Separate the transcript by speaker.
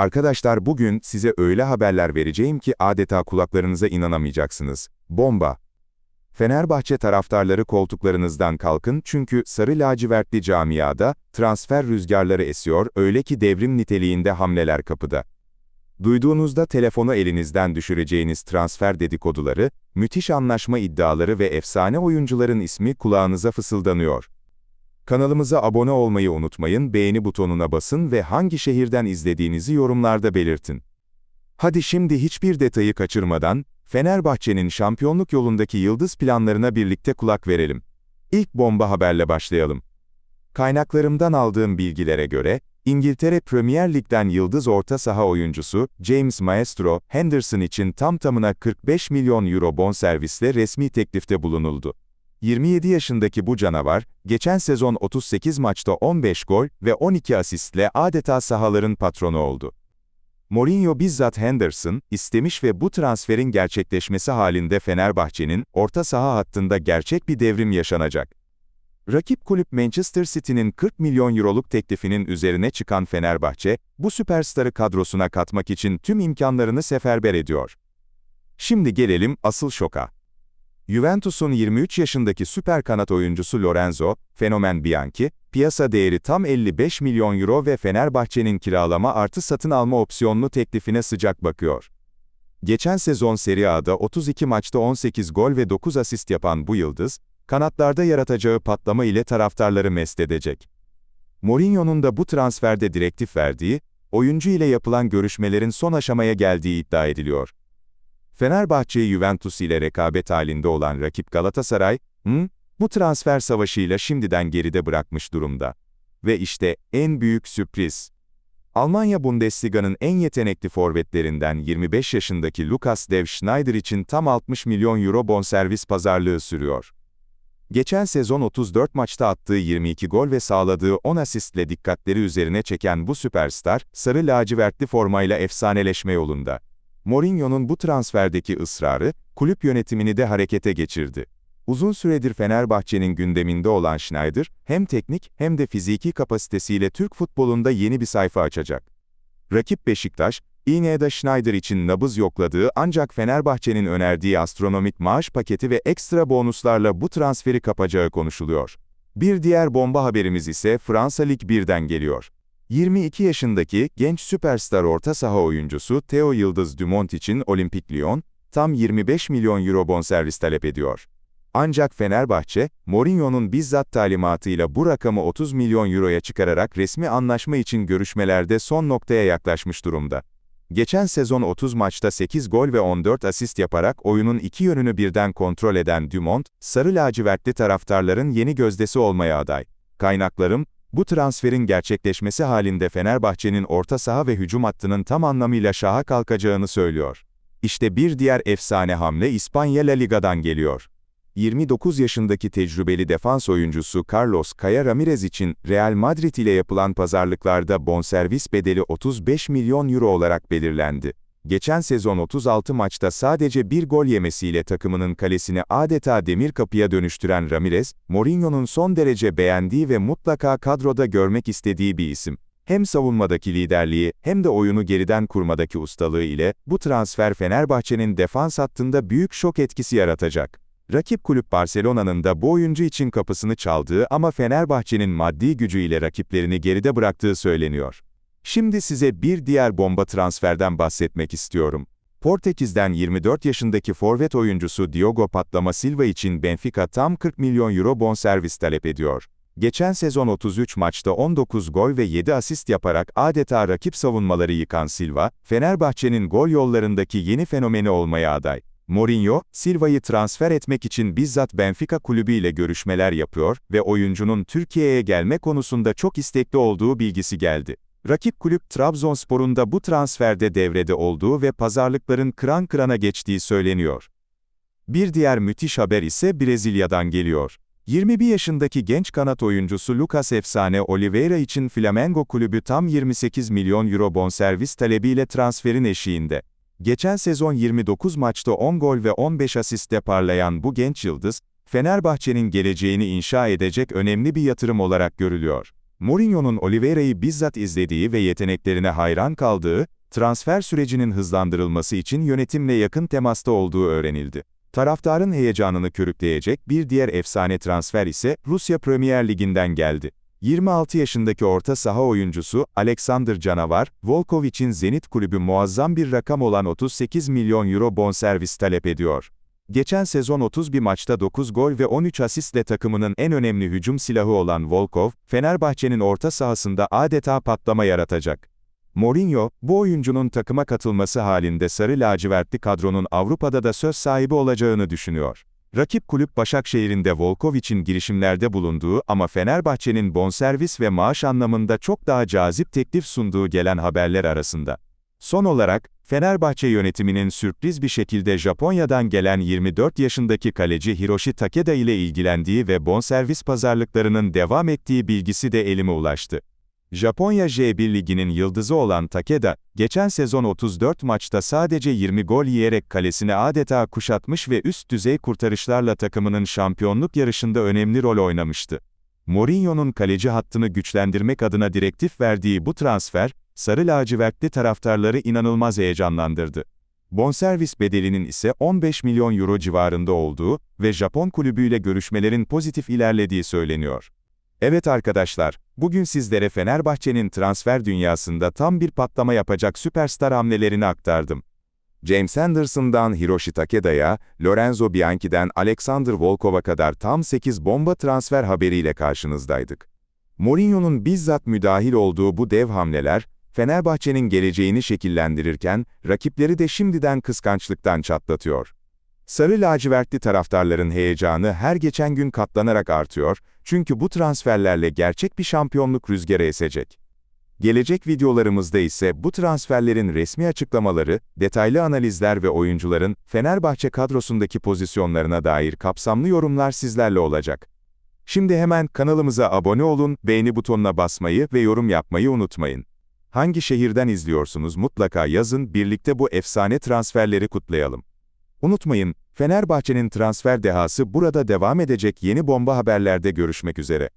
Speaker 1: Arkadaşlar bugün size öyle haberler vereceğim ki adeta kulaklarınıza inanamayacaksınız. Bomba! Fenerbahçe taraftarları koltuklarınızdan kalkın çünkü sarı lacivertli camiada transfer rüzgarları esiyor öyle ki devrim niteliğinde hamleler kapıda. Duyduğunuzda telefonu elinizden düşüreceğiniz transfer dedikoduları, müthiş anlaşma iddiaları ve efsane oyuncuların ismi kulağınıza fısıldanıyor. Kanalımıza abone olmayı unutmayın, beğeni butonuna basın ve hangi şehirden izlediğinizi yorumlarda belirtin. Hadi şimdi hiçbir detayı kaçırmadan, Fenerbahçe'nin şampiyonluk yolundaki yıldız planlarına birlikte kulak verelim. İlk bomba haberle başlayalım. Kaynaklarımdan aldığım bilgilere göre, İngiltere Premier Lig'den yıldız orta saha oyuncusu, James Maestro, Henderson için tam tamına 45 milyon euro bonservisle resmi teklifte bulunuldu. 27 yaşındaki bu canavar, geçen sezon 38 maçta 15 gol ve 12 asistle adeta sahaların patronu oldu. Mourinho bizzat Henderson, istemiş ve bu transferin gerçekleşmesi halinde Fenerbahçe'nin, orta saha hattında gerçek bir devrim yaşanacak. Rakip kulüp Manchester City'nin 40 milyon euroluk teklifinin üzerine çıkan Fenerbahçe, bu süperstarı kadrosuna katmak için tüm imkanlarını seferber ediyor. Şimdi gelelim asıl şoka. Juventus'un 23 yaşındaki süper kanat oyuncusu Lorenzo, fenomen Bianchi, piyasa değeri tam 55 milyon euro ve Fenerbahçe'nin kiralama artı satın alma opsiyonlu teklifine sıcak bakıyor. Geçen sezon Serie A'da 32 maçta 18 gol ve 9 asist yapan bu yıldız, kanatlarda yaratacağı patlama ile taraftarları mest edecek. Mourinho'nun da bu transferde direktif verdiği, oyuncu ile yapılan görüşmelerin son aşamaya geldiği iddia ediliyor. Fenerbahçe Juventus ile rekabet halinde olan rakip Galatasaray, hı, bu transfer savaşıyla şimdiden geride bırakmış durumda. Ve işte en büyük sürpriz. Almanya Bundesliga'nın en yetenekli forvetlerinden 25 yaşındaki Lukas Dev Schneider için tam 60 milyon euro bonservis pazarlığı sürüyor. Geçen sezon 34 maçta attığı 22 gol ve sağladığı 10 asistle dikkatleri üzerine çeken bu süperstar, sarı lacivertli formayla efsaneleşme yolunda. Mourinho'nun bu transferdeki ısrarı, kulüp yönetimini de harekete geçirdi. Uzun süredir Fenerbahçe'nin gündeminde olan Schneider, hem teknik hem de fiziki kapasitesiyle Türk futbolunda yeni bir sayfa açacak. Rakip Beşiktaş, İğne'de Schneider için nabız yokladığı ancak Fenerbahçe'nin önerdiği astronomik maaş paketi ve ekstra bonuslarla bu transferi kapacağı konuşuluyor. Bir diğer bomba haberimiz ise Fransa Lig 1'den geliyor. 22 yaşındaki genç süperstar orta saha oyuncusu Theo Yıldız Dumont için Olimpik Lyon, tam 25 milyon euro bonservis talep ediyor. Ancak Fenerbahçe, Mourinho'nun bizzat talimatıyla bu rakamı 30 milyon euroya çıkararak resmi anlaşma için görüşmelerde son noktaya yaklaşmış durumda. Geçen sezon 30 maçta 8 gol ve 14 asist yaparak oyunun iki yönünü birden kontrol eden Dumont, sarı lacivertli taraftarların yeni gözdesi olmaya aday. Kaynaklarım, bu transferin gerçekleşmesi halinde Fenerbahçe'nin orta saha ve hücum hattının tam anlamıyla şaha kalkacağını söylüyor. İşte bir diğer efsane hamle İspanya La Liga'dan geliyor. 29 yaşındaki tecrübeli defans oyuncusu Carlos Kaya Ramirez için Real Madrid ile yapılan pazarlıklarda bonservis bedeli 35 milyon euro olarak belirlendi. Geçen sezon 36 maçta sadece bir gol yemesiyle takımının kalesini adeta demir kapıya dönüştüren Ramirez, Mourinho'nun son derece beğendiği ve mutlaka kadroda görmek istediği bir isim. Hem savunmadaki liderliği hem de oyunu geriden kurmadaki ustalığı ile bu transfer Fenerbahçe'nin defans hattında büyük şok etkisi yaratacak. Rakip kulüp Barcelona'nın da bu oyuncu için kapısını çaldığı ama Fenerbahçe'nin maddi gücüyle rakiplerini geride bıraktığı söyleniyor. Şimdi size bir diğer bomba transferden bahsetmek istiyorum. Portekiz'den 24 yaşındaki forvet oyuncusu Diogo Patlama Silva için Benfica tam 40 milyon euro bonservis talep ediyor. Geçen sezon 33 maçta 19 gol ve 7 asist yaparak adeta rakip savunmaları yıkan Silva, Fenerbahçe'nin gol yollarındaki yeni fenomeni olmaya aday. Mourinho, Silva'yı transfer etmek için bizzat Benfica kulübüyle görüşmeler yapıyor ve oyuncunun Türkiye'ye gelme konusunda çok istekli olduğu bilgisi geldi. Rakip kulüp Trabzonspor'un da bu transferde devrede olduğu ve pazarlıkların kıran kırana geçtiği söyleniyor. Bir diğer müthiş haber ise Brezilya'dan geliyor. 21 yaşındaki genç kanat oyuncusu Lucas Efsane Oliveira için Flamengo kulübü tam 28 milyon euro bonservis talebiyle transferin eşiğinde. Geçen sezon 29 maçta 10 gol ve 15 asistle parlayan bu genç yıldız, Fenerbahçe'nin geleceğini inşa edecek önemli bir yatırım olarak görülüyor. Mourinho'nun Oliveira'yı bizzat izlediği ve yeteneklerine hayran kaldığı, transfer sürecinin hızlandırılması için yönetimle yakın temasta olduğu öğrenildi. Taraftarın heyecanını körükleyecek bir diğer efsane transfer ise Rusya Premier Ligi'nden geldi. 26 yaşındaki orta saha oyuncusu Alexander Canavar, Volkovic'in Zenit kulübü muazzam bir rakam olan 38 milyon euro bonservis talep ediyor. Geçen sezon 31 maçta 9 gol ve 13 asistle takımının en önemli hücum silahı olan Volkov, Fenerbahçe'nin orta sahasında adeta patlama yaratacak. Mourinho, bu oyuncunun takıma katılması halinde sarı lacivertli kadronun Avrupa'da da söz sahibi olacağını düşünüyor. Rakip kulüp Başakşehir'in de Volkovic'in girişimlerde bulunduğu ama Fenerbahçe'nin bonservis ve maaş anlamında çok daha cazip teklif sunduğu gelen haberler arasında. Son olarak, Fenerbahçe yönetiminin sürpriz bir şekilde Japonya'dan gelen 24 yaşındaki kaleci Hiroshi Takeda ile ilgilendiği ve bonservis pazarlıklarının devam ettiği bilgisi de elime ulaştı. Japonya J1 Ligi'nin yıldızı olan Takeda, geçen sezon 34 maçta sadece 20 gol yiyerek kalesini adeta kuşatmış ve üst düzey kurtarışlarla takımının şampiyonluk yarışında önemli rol oynamıştı. Mourinho'nun kaleci hattını güçlendirmek adına direktif verdiği bu transfer, sarı lacivertli taraftarları inanılmaz heyecanlandırdı. Bonservis bedelinin ise 15 milyon euro civarında olduğu ve Japon kulübüyle görüşmelerin pozitif ilerlediği söyleniyor. Evet arkadaşlar, bugün sizlere Fenerbahçe'nin transfer dünyasında tam bir patlama yapacak süperstar hamlelerini aktardım. James Anderson'dan Hiroshi Takeda'ya, Lorenzo Bianchi'den Alexander Volkov'a kadar tam 8 bomba transfer haberiyle karşınızdaydık. Mourinho'nun bizzat müdahil olduğu bu dev hamleler, Fenerbahçe'nin geleceğini şekillendirirken, rakipleri de şimdiden kıskançlıktan çatlatıyor. Sarı lacivertli taraftarların heyecanı her geçen gün katlanarak artıyor, çünkü bu transferlerle gerçek bir şampiyonluk rüzgarı esecek. Gelecek videolarımızda ise bu transferlerin resmi açıklamaları, detaylı analizler ve oyuncuların Fenerbahçe kadrosundaki pozisyonlarına dair kapsamlı yorumlar sizlerle olacak. Şimdi hemen kanalımıza abone olun, beğeni butonuna basmayı ve yorum yapmayı unutmayın. Hangi şehirden izliyorsunuz mutlaka yazın, birlikte bu efsane transferleri kutlayalım. Unutmayın, Fenerbahçe'nin transfer dehası burada devam edecek yeni bomba haberlerde görüşmek üzere.